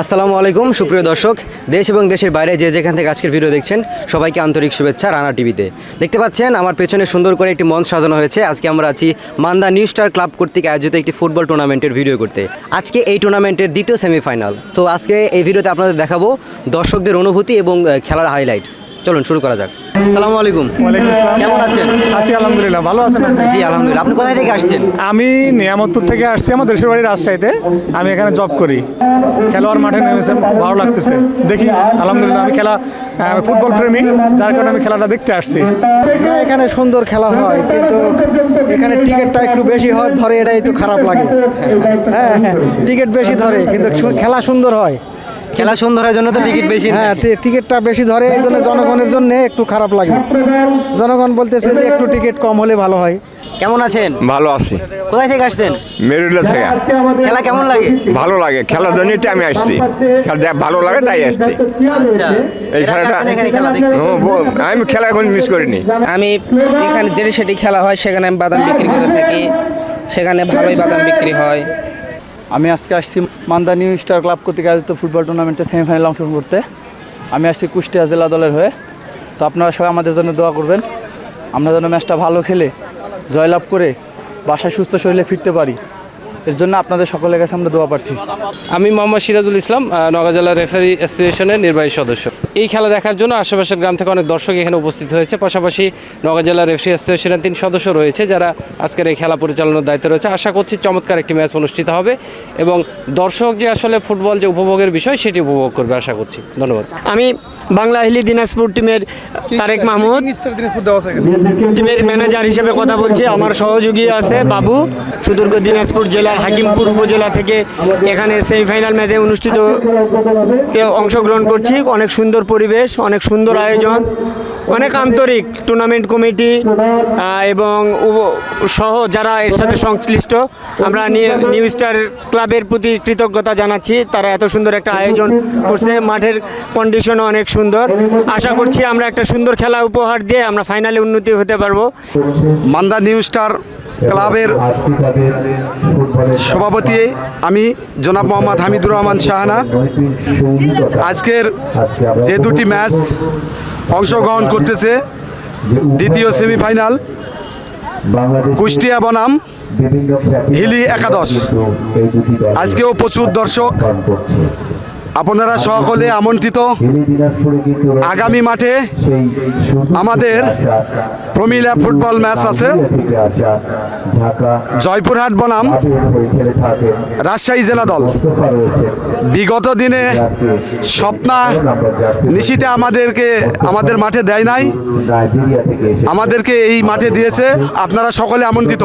আসসালামু আলাইকুম, সুপ্রিয় দর্শক। দেশ এবং দেশের বাইরে যে যেখান থেকে আজকের ভিডিও দেখছেন, সবাইকে আন্তরিক শুভেচ্ছা রানা টিভিতে। দেখতে পাচ্ছেন, আমার পেছনে সুন্দর করে একটি মঞ্চ সাজানো হয়েছে। আজকে আমরা আছি মান্দা নিউ স্টার ক্লাব কর্তৃক আয়োজিত একটি ফুটবল টুর্নামেন্টের ভিডিও করতে। আজকে এই টুর্নামেন্টের দ্বিতীয় সেমিফাইনাল। তো আজকে এই ভিডিওতে আপনাদের দেখাবো দর্শকদের অনুভূতি এবং খেলার হাইলাইটস চলুন, শুরু করা যাক। সালামু আলাইকুম। কেমন আছেন? আছি আলহামদুলিল্লাহ ভালো আছেন জি আলহামদুলিল্লাহ। আপনি কোথায় থেকে আসছেন? আমি নিয়ামতপুর থেকে আসছি আমার দেশের বাড়ি রাজশাহীতে। আমি এখানে জব করি। খেলোয়াড় মাঠে নেমেছে ভালো লাগতেছে। দেখি আলহামদুলিল্লাহ আমি খেলা ফুটবল প্রেমী যার কারণে আমি খেলাটা দেখতে আসছি। এখানে সুন্দর খেলা হয় কিন্তু এখানে টিকিটটা একটু বেশি হয় ধরে এটাই তো খারাপ লাগে। হ্যাঁ হ্যাঁ টিকিট বেশি ধরে কিন্তু খেলা সুন্দর হয়। খেলা সুন্দরের জন্য তো টিকিট বেশি হ্যাঁ টিকিটটা বেশি ধরে এই জন্য জনগণের জন্য একটু খারাপ লাগে। জনগণ বলতেছে যে একটু টিকিট কম হলে ভালো হয়। কেমন আছেন? ভালো আছি। কোথায় থেকে আসছেন? মেরুলা থেকে। খেলা কেমন লাগে? ভালো লাগে। খেলার জন্যই আমি আসছি। খেলা দেখ ভালো লাগে তাই আসছি। আচ্ছা। এই খেলাটা এখানে খেলা দেখতে ও, আমি খেলা এখন মিস করিনি। আমি এখানে যেটি সেটি খেলা হয় সেখানে আমি বাদাম বিক্রি করে থাকি। সেখানে ভালোই বাদাম বিক্রি হয়। আমি আজকে আসছি মান্দা নিউ স্টার ক্লাব কর্তৃক আয়োজিত ফুটবল টুর্নামেন্টে সেমিফাইনাল অংশগ্রহণ করতে। আমি আসছি কুষ্টিয়া জেলা দলের হয়ে। তো আপনারা সবাই আমাদের জন্য দোয়া করবেন। আমরা যেন ম্যাচটা ভালো খেলে, জয়লাভ করে, বাসায় সুস্থ শরীরে ফিরতে পারি। এর জন্য আপনাদের সকলের কাছে আমরা দোয়া প্রার্থী। আমি মোহাম্মদ সিরাজুল ইসলাম নগা জেলা রেফারি অ্যাসোসিয়েশনের নির্বাহী সদস্য। এই খেলা দেখার জন্য আশেপাশের গ্রাম থেকে অনেক দর্শক এখানে উপস্থিত হয়েছে। পাশাপাশি নওগাঁ জেলার রেফারি অ্যাসোসিয়েশনের তিন সদস্য রয়েছে যারা আজকের এই খেলা পরিচালনার দায়িত্ব রয়েছে। আশা করছি চমৎকার একটি ম্যাচ অনুষ্ঠিত হবে এবং দর্শক যে আসলে ফুটবল যে উপভোগের বিষয় সেটি উপভোগ করবে আশা করছি। ধন্যবাদ। আমি বাংলা হিলি দিনাজপুর টিমের তারেক মাহমুদ। টিমের ম্যানেজার হিসেবে কথা বলছি। আমার সহযোগী আছে বাবু। সুদূর্গ দিনাজপুর জেলার হাকিমপুর উপজেলা থেকে এখানে সেমিফাইনাল ম্যাচে অনুষ্ঠিত তে অংশগ্রহণ করছি। অনেক সুন্দর পরিবেশ, অনেক সুন্দর আয়োজন, অনেক আন্তরিক টুর্নামেন্ট কমিটি এবং সহ যারা এর সাথে সংশ্লিষ্ট, আমরা নিউ স্টার ক্লাবের প্রতি কৃতজ্ঞতা জানাচ্ছি, তারা এত সুন্দর একটা আয়োজন করছে, মাঠের কন্ডিশনও অনেক সুন্দর। আশা করছি আমরা একটা সুন্দর খেলা উপহার দিয়ে আমরা ফাইনালে উন্নতি হতে পারব। মান্দা নিউ স্টার ক্লাবের সভাপতি আমি জনাব মোহাম্মদ হামিদুর রহমান শাহানা। আজকের যে দুটি ম্যাচ অংশগ্রহণ করতেছে, দ্বিতীয় সেমিফাইনাল, কুষ্টিয়া বনাম, হিলি একাদশ। আজকেও প্রচুর দর্শক। আপনারা সকলে আমন্ত্রিত। আগামী মাঠে আমাদের প্রমিলা ফুটবল ম্যাচ আছে। জয়পুরহাট বনাম রাজশাহী জেলা দল। বিগত দিনে স্বপ্না নিশিতে আমাদেরকে আমাদের মাঠে দেয় নাই। আমাদেরকে এই মাঠে দিয়েছে। আপনারা সকলে আমন্ত্রিত।